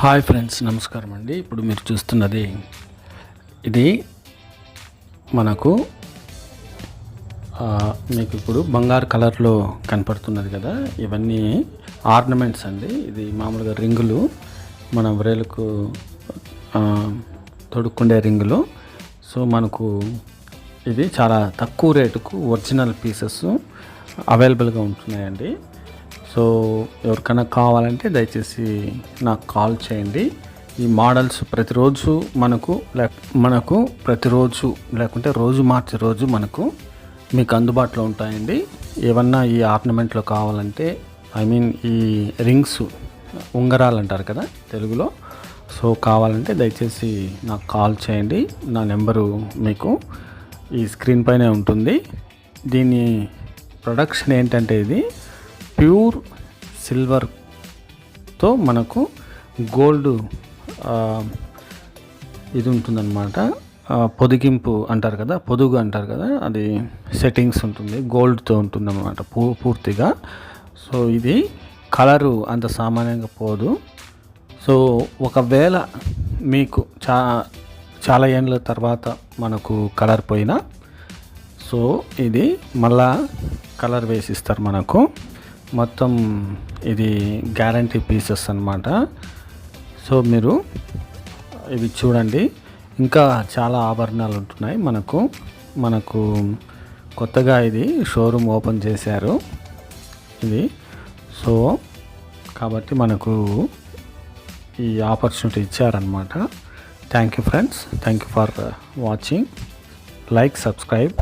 Hi friends నమస్కారం అండి. ఇప్పుడు మీరు చూస్తున్నది ఇది మనకు మీకు ఇప్పుడు బంగారు కలర్లో కనపడుతున్నది కదా. ఇవన్నీ ఆర్నమెంట్స్ అండి. ఇది మామూలుగా రింగులు మన వ్రేలకు తొడుక్కుండే రింగులు. సో మనకు ఇది చాలా తక్కువ రేటుకు ఒరిజినల్ పీసెస్ అవైలబుల్గా ఉంటున్నాయండి. సో ఎవరికైనా కావాలంటే దయచేసి నాకు కాల్ చేయండి. ఈ మోడల్స్ ప్రతిరోజు మనకు లే మనకు ప్రతిరోజు లేకుంటే రోజు మార్చే రోజు మనకు మీకు అందుబాటులో ఉంటాయండి. ఏమన్నా ఈ ఆర్నమెంట్లో కావాలంటే ఐ మీన్ ఈ రింగ్స్ ఉంగరాలు అంటారు కదా తెలుగులో. సో కావాలంటే దయచేసి నాకు కాల్ చేయండి. నా నెంబరు మీకు ఈ స్క్రీన్ పైనే ఉంటుంది. దీని ప్రొడక్షన్ ఏంటంటే ఇది ప్యూర్ సిల్వర్తో మనకు గోల్డ్ ఇది ఉంటుందన్నమాట. పొదిగింపు అంటారు కదా పొదుగు అంటారు కదా అది సెట్టింగ్స్ ఉంటుంది గోల్డ్తో ఉంటుందన్నమాట పూ పూర్తిగా. సో ఇది కలరు అంత సామాన్యంగా పోదు. సో ఒకవేళ మీకు చా చాలా ఏండ్ల తర్వాత మనకు కలర్ పోయినా సో ఇది మళ్ళా కలర్ వేసి ఇస్తారు మనకు. మొత్తం ఇది గ్యారంటీ పీసెస్ అనమాట సో మీరు ఇవి చూడండి. ఇంకా చాలా ఆభరణాలు ఉంటున్నాయి మనకు. మనకు కొత్తగా ఇది షోరూమ్ ఓపెన్ చేశారు. ఇది. సో కాబట్టి మనకు ఈ ఆపర్చునిటీ ఇచ్చారనమాట thank you friends thank you for watching like subscribe